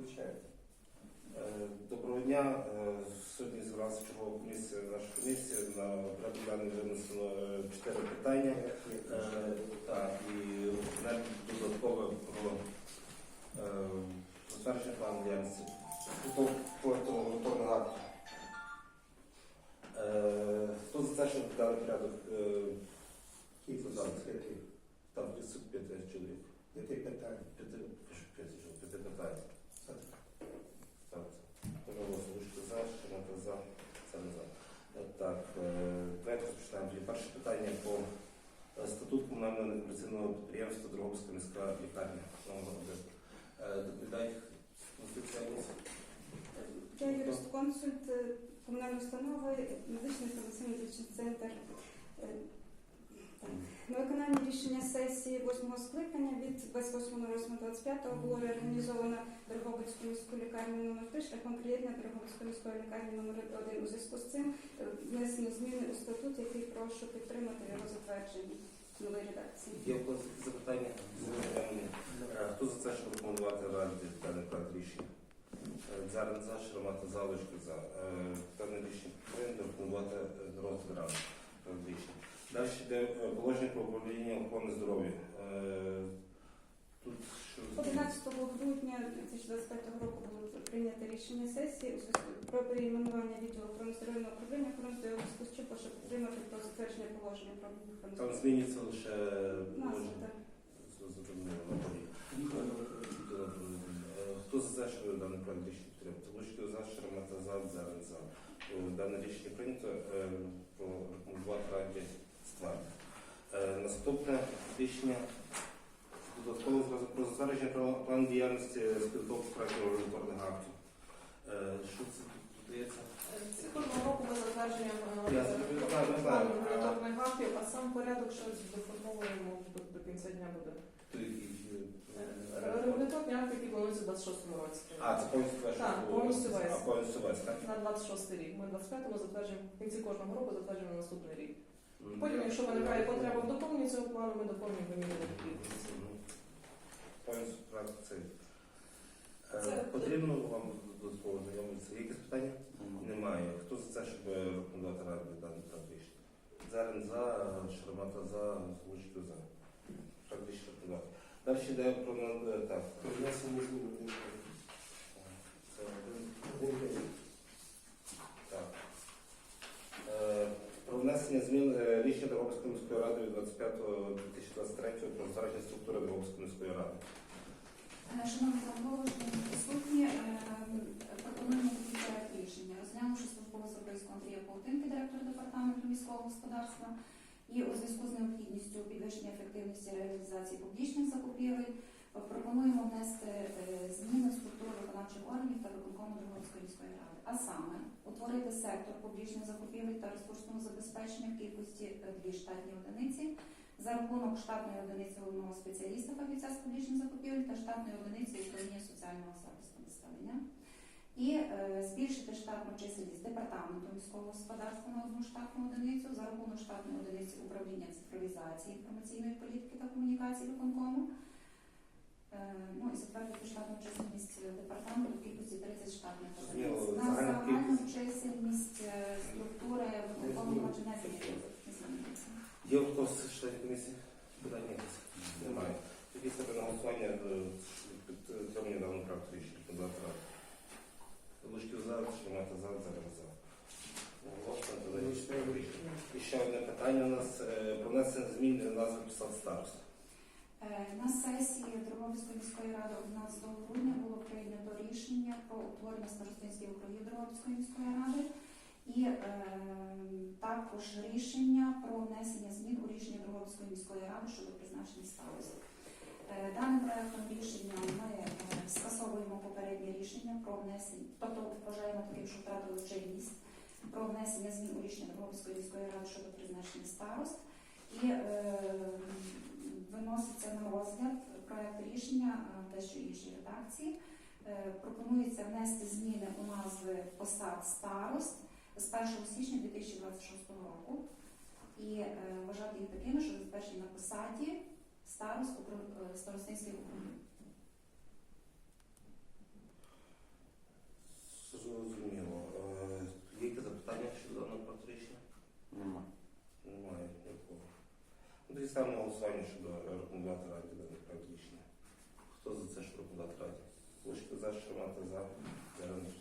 Включається. Е, Доброго дня. Е, Сьогодні зібралася чергова комісія, наша комісія. На порядок денний винесено е, чотири питання. Так, і навіть додаткове про затвердження плану діяльності по повторного акту. Хто за те, щоб дали порядок? скільки? Там 35 чоловік. П'яти, пишу п'яти, що п'яти питань. Так. Ставиться. Пожалуйста, вишки за, Широка за, це не за. Е, Так, е, давайте розпочнемо. Тоді Перше питання по е, статут некомерційного підприємства Дрогобська міська лікарня. Номер. Е, Я юрист-консульт е, комунальної установи, медичний інформаційно-медичний центр. Е. На виконання рішення сесії 8 скликання від 28.08.25 було реорганізовано Дрогобицьку міську лікарню номер 3 шляхом приєднання Дрогобицької міської лікарні номер 1 У зв'язку з цим е, внесено зміни у статут, який прошу підтримати його затвердження новій редакції. Є в когось запитання? Е, Хто за це, щоб рекомендувати раді даний проект рішення? Е, Дзярин за, Шаромата за, Лишко за. Е, Дане рішення прийнято рекомендувати е, ради. Далі йде е, положення про управління охорони здоров'я. Е, Тут 11 грудня 2025 року було прийнято рішення сесії про перейменування відділу охорони здоров'я на управління охорони здоров'я зв'язку з підтримати про затвердження положення про охорону там здоров'я. змінюється лише Назва, так. Е, Хто за те, що дане проект рішення підтримати? Лучки за, Шаромата за, Дзярин за. Е, Дане рішення прийнято е, про рекомендувати раді створити. Е, Наступне рішення додатково про затвердження план діяльності з підготовки проектів регуляторних актів. Е, Що це тут? Це кожного року ми затверджуємо знаю, знаю. регуляторних актів, а сам порядок щось доформовуємо до, кінця дня буде. Е, Регуляторні акти, які плануються в 26-му році. А, це повністю весь? Так, повністю весь. А, повністю весь, так? На 26 рік. Ми 25-му затверджуємо, в кінці кожного року затверджуємо на наступний рік. Потім, якщо виникає потреба в доповненні цього плану, ми доповнюємо вимірюємо кількість. Порядок цей. Е, Потрібно вам додатково знайомитися? Якісь питання? Немає. Хто за це, щоб рекомендувати раду даний проект рішення? Зарин за, Шармата за, Лучко за. Практично рекомендувати. Далі йде про на- так. Про внесення змін до Це один. Один день. Так. Е, Про внесення змін е, Дрогобської міської ради від 25.2023 про затвердження структури Дрогобської міської ради. Е, Шановні голови, шановні присутні, е, пропонуємо такий проект рішення. Розглянувши службову записку Андрія Павтинки, директора департаменту міського господарства, і у зв'язку з необхідністю підвищення ефективності реалізації публічних закупівель, е, пропонуємо внести е, зміни в структуру виконавчих органів та виконкому Дрогобської міської ради. А саме утворити сектор публічних закупівель та ресурсного забезпечення в кількості е, дві штатні одиниці за рахунок штатної одиниці головного спеціаліста фахівця з публічних закупівель та штатної одиниці управління соціального захисту населення. І е, збільшити штатну чисельність департаменту міського господарства на одну штатну одиницю за рахунок штатної одиниці управління цифровізації інформаційної політики та комунікації виконкому. Е, Ну і затвердити штатну чисельність департаменту в кількості 30 штатних одиниць. На загальна загальну кількість. чисельність е, структури виконкому отже, не змінюється. не змінюється. Є у хтось з членів комісії? Питання якісь? Немає. Тоді себе на голосування е, підтримання даного проекту рішення. Кандидата ради. Лучки за, Шаромата за, Зарин за. Голосно, тоді рішення. Ще одне питання у нас е, про внесення змін назви посад старост. Е, На сесії Дрогобської міської ради 11 грудня було прийнято рішення про утворення старостинських округів Дрогобської міської ради і е, також рішення про внесення змін у рішення Дрогобської міської ради щодо призначення старост. Е, Даним проектом рішення ми скасовуємо попереднє рішення про внесення, тобто вважаємо таким, що втратили чинність про внесення змін у рішення Дрогобської міської ради щодо призначення старост. І е, виноситься на розгляд проект рішення е, в дещо іншій редакції. Е, пропонується внести зміни у назви посад старост з 1 січня 2026 року і е, вважати їх такими, що забезпечені на посаді старост е, старостинських округів. Ставимо на голосування щодо рекомендувати раді рішення. Хто за це, щоб рекомендувати раді? Лишити за, Шармата за, Зелений